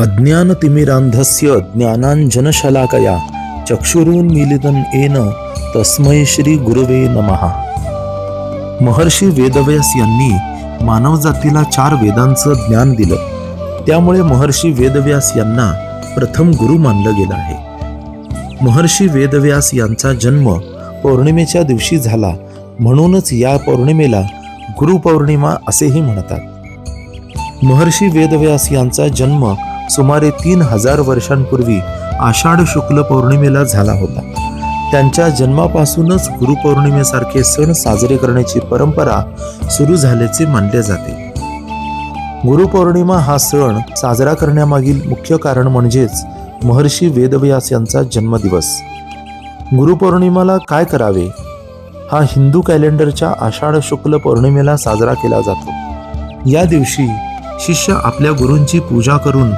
अज्ञानतिमिरान्धस्य ज्ञानाञ्जनशलाकया चक्षुरुन्मीलितं येन तस्मै श्री गुरुवे नमः। महर्षी वेदव्यास यांनी मानवजातीला चार वेदांचं ज्ञान दिलं। त्यामुळे महर्षी वेदव्यास यांना प्रथम गुरु मानलं गेलं आहे। महर्षी वेदव्यास यांचा जन्म पौर्णिमेच्या दिवशी झाला म्हणूनच या पौर्णिमेला गुरुपौर्णिमा असेही म्हणतात। महर्षी वेदव्यास यांचा जन्म सुमारे तीन हजार वर्षांपूर्वी आषाढ शुक्ल पौर्णिमेला झाला होता. त्यांच्या जन्मापासूनच गुरुपौर्णिमेसारखे सण साजरे करण्याची परंपरा सुरू झाल्याचे मानले जाते. गुरुपौर्णिमा हा सण साजरा करण्यामागील मुख्य कारण म्हणजेच महर्षी वेदव्यास यांचा जन्मदिवस. गुरुपौर्णिमाला काय करावे? हा हिंदू कॅलेंडरच्या आषाढ शुक्ल पौर्णिमेला साजरा केला जातो. या दिवशी शिष्य आपल्या गुरूंची पूजा करून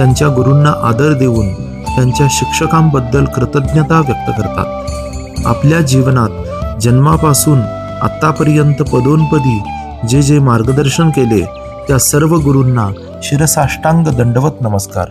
त्यांच्या गुरूंना आदर देऊन त्यांच्या शिक्षकांबद्दल कृतज्ञता व्यक्त करतात. आपल्या जीवनात जन्मापासून आत्तापर्यंत पदोनपदी जे जे मार्गदर्शन केले त्या सर्व गुरूंना शिरसाष्टांग दंडवत नमस्कार.